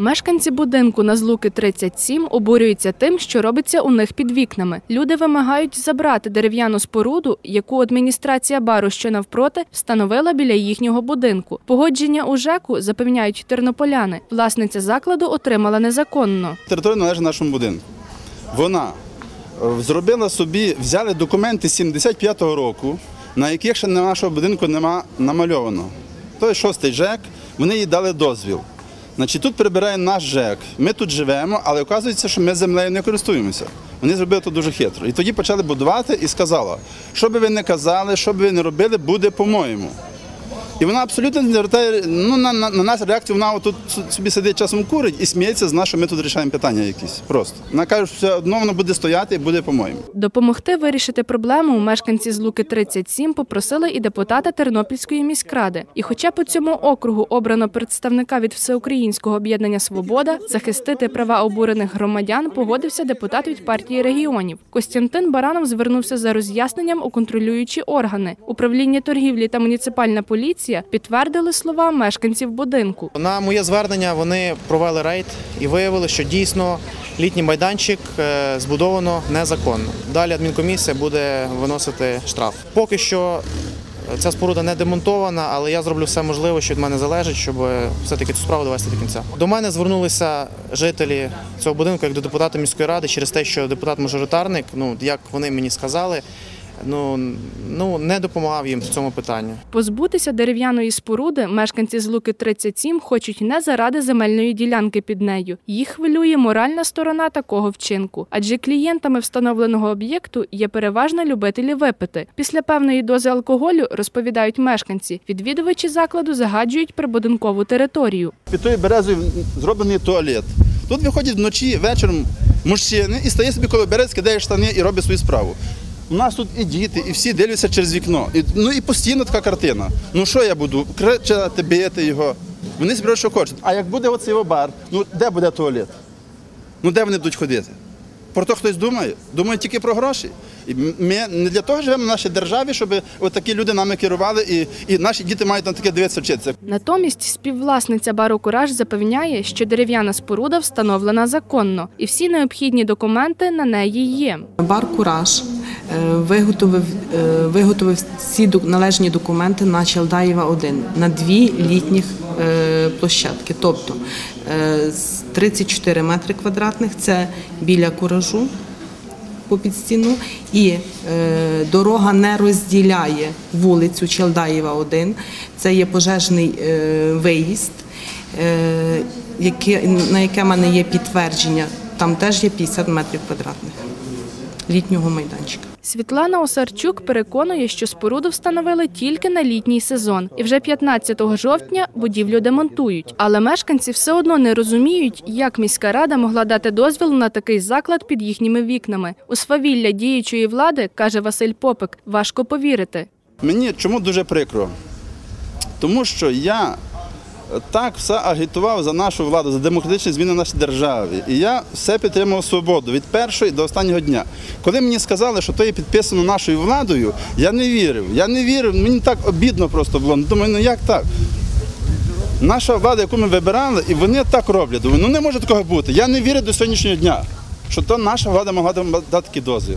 Мешканці будинку на Злуки 37 обурюються тим, що робиться у них під вікнами. Люди вимагають забрати дерев'яну споруду, яку адміністрація бару, що навпроти, встановила біля їхнього будинку. Погодження у ЖЕКу запевняють тернополяни. Власниця закладу отримала незаконно. Територія належить нашому будинку. Вона е, зробила собі, взяли документи 75-го року, на яких ще на нашого будинку нема намальовано. Той шостий ЖЕК, вони їй дали дозвіл. Значить, тут прибирає наш ЖЕК. Ми тут живемо, але оказується, що ми землею не користуємося. Вони зробили це дуже хитро. І тоді почали будувати і сказала, що би ви не казали, що би ви не робили, буде по-моєму. І вона абсолютно не звертає ну, на, на, на нас реакцію, вона тут собі сидить часом курить і сміється з нас, що ми тут рішаємо питання якісь. Просто. Вона каже, що все одно воно буде стояти і буде по-моєму. Допомогти вирішити проблему мешканці з Луки 37 попросили і депутата Тернопільської міськради. І хоча по цьому округу обрано представника від Всеукраїнського об'єднання Свобода, захистити права обурених громадян погодився депутат від партії регіонів. Костянтин Баранов звернувся за роз'ясненням у контролюючі органи. Управління торгівлі та муніципальна поліція підтвердили слова мешканців будинку. На моє звернення вони провели рейд і виявили, що дійсно літній майданчик е, збудовано незаконно. Далі адмінкомісія буде виносити штраф. Поки що ця споруда не демонтована, але я зроблю все можливе, що від мене залежить, щоб все-таки цю справу довести до кінця. До мене звернулися жителі цього будинку як до депутата міської ради через те, що депутат-мажоритарник, ну як вони мені сказали, ну, ну не допомагав їм в цьому питанні. Позбутися дерев'яної споруди мешканці з Луки 37 хочуть не заради земельної ділянки під нею. Їх хвилює моральна сторона такого вчинку, адже клієнтами встановленого об'єкту є переважно любителі випити. Після певної дози алкоголю розповідають мешканці. Відвідувачі закладу загаджують прибудинкову територію. Під тою березою зроблений туалет. Тут виходять вночі вечором мужчини і стає собі коло берез, кидає штани і робить свою справу. У нас тут і діти, і всі дивляться через вікно. І, ну і постійно така картина. Ну що я буду? Кричати, бити його. Вони збирають, що хочуть. А як буде оцей бар, ну де буде туалет? Ну де вони будуть ходити? Про то хтось думає? Думає тільки про гроші. І ми не для того живемо в нашій державі, щоб от такі люди нами керували, і, і наші діти мають на таке дивитися вчитися. Натомість співвласниця бару Кураж запевняє, що дерев'яна споруда встановлена законно, і всі необхідні документи на неї є. Бар Кураж виготовив, е, виготовив всі належні документи на Челдаєва 1 на дві літніх е, площадки. Тобто е, з 34 метри квадратних це біля куражу попід стіну, і е, дорога не розділяє вулицю Челдаєва 1. Це є пожежний е, виїзд, е, на яке мене є підтвердження. Там теж є 50 метрів квадратних літнього майданчика. Світлана Осарчук переконує, що споруду встановили тільки на літній сезон, і вже 15 жовтня будівлю демонтують. Але мешканці все одно не розуміють, як міська рада могла дати дозвіл на такий заклад під їхніми вікнами. У свавілля діючої влади каже Василь Попик. Важко повірити. Мені чому дуже прикро? Тому що я так все агітував за нашу владу, за демократичні зміни в нашій державі. І я все підтримував свободу від першого до останнього дня. Коли мені сказали, що то є підписано нашою владою, я не вірив. Я не вірив, мені так обідно просто було. Думаю, ну як так? Наша влада, яку ми вибирали, і вони так роблять. Думаю, ну не може такого бути. Я не вірю до сьогоднішнього дня, що то наша влада могла дати дозвіл.